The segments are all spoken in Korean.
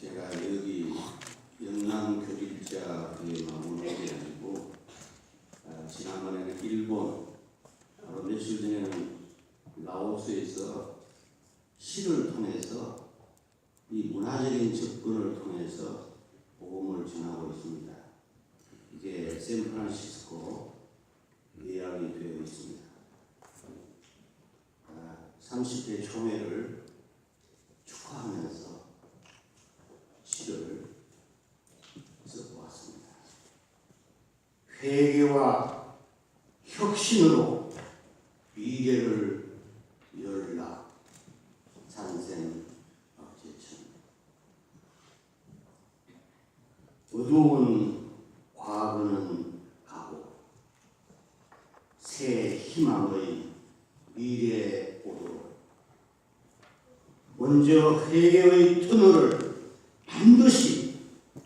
제가 여기 영남 교회 마음을 오게 아니고 아, 지난번에는 일본 바로 며칠 전에는 라오스에서 시를 통해서 이 문화적인 접근을 통해서 복음을 전하고 있습니다. 이게 샌프란시스코 예약이 되어 있습니다. 아, 30대 총회를 축하하면서 시를 쓰고 왔습니다. 회개와 혁신으로 미래를 열라. 산생 박재천. 어두운 과거는 가고 새 희망의 미래에 오도록 먼저 회개의 터널을 반드시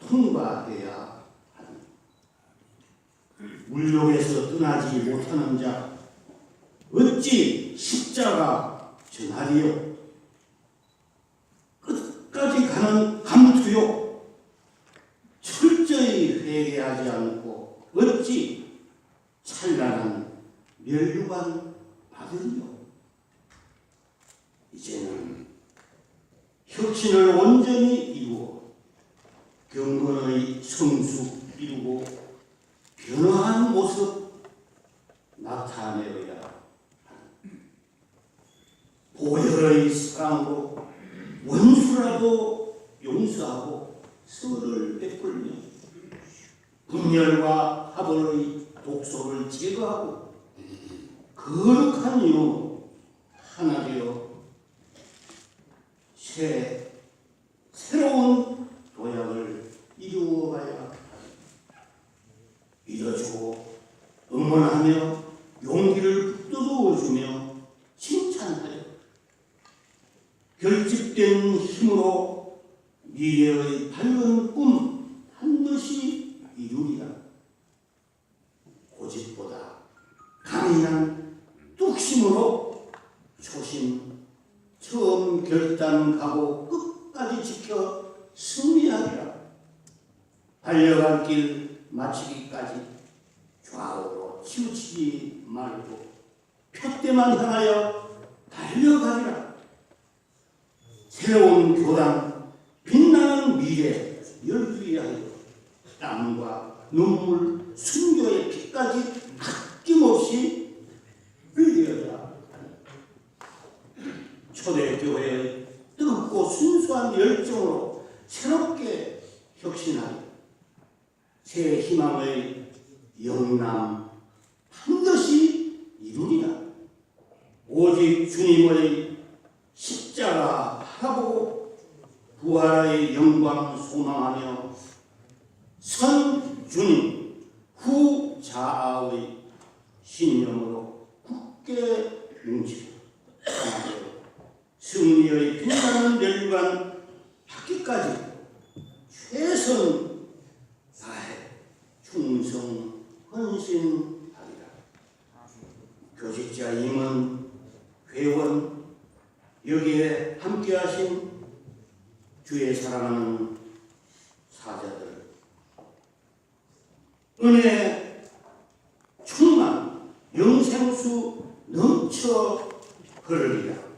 통과해야 하니 물욕에서 떠나지 못하는 자 어찌 십자가 전하리요? 끝까지 가는 감투요? 철저히 회개하지 않고 어찌 찬란한 멸류관 받으리요? 이제는 혁신을 온전히 이루어 경건의 성숙 이루고 변화한 모습 나타내어야. 보혈의 사랑으로 원수라도 용서하고 선을 베풀며 분열과 합원의 독소를 제거하고 거룩한 영으로 하나 되어 새 새로운 도약을 이루어가야 합니다. 믿어주고 응원하며 용기를 북돋워주며 칭찬하여 결집된 힘으로 미래의 밝은 꿈 반드시 이루리라. 고집보다 강인한 뚝심으로 초심 처음 결단하고 끝까지 지켜 승리하리라. 달려갈 길 마치기까지 좌우로 치우치지 말고 표대만 향하여 달려가리라. 새로운 교단, 빛나는 미래 열기하여 땀과 눈물, 순교의 피까지 아낌없이 흘려야 초대교회의 뜨겁고 순수한 열정으로 새롭게 혁신하리. 새 희망의 영남 반드시 이루리라. 오직 주님의 십자가 하고 부활의 영광 소망하며 선 주님 후 자아의 신념으로 굳게 뭉치고 승리의 빛나는 멸류관 받기까지 최선 다해 충성 헌신하리라. 교직자 임원, 회원, 여기에 함께하신 주의 사랑하는 사자들, 은혜 충만 영생수 넘쳐 흐르리라.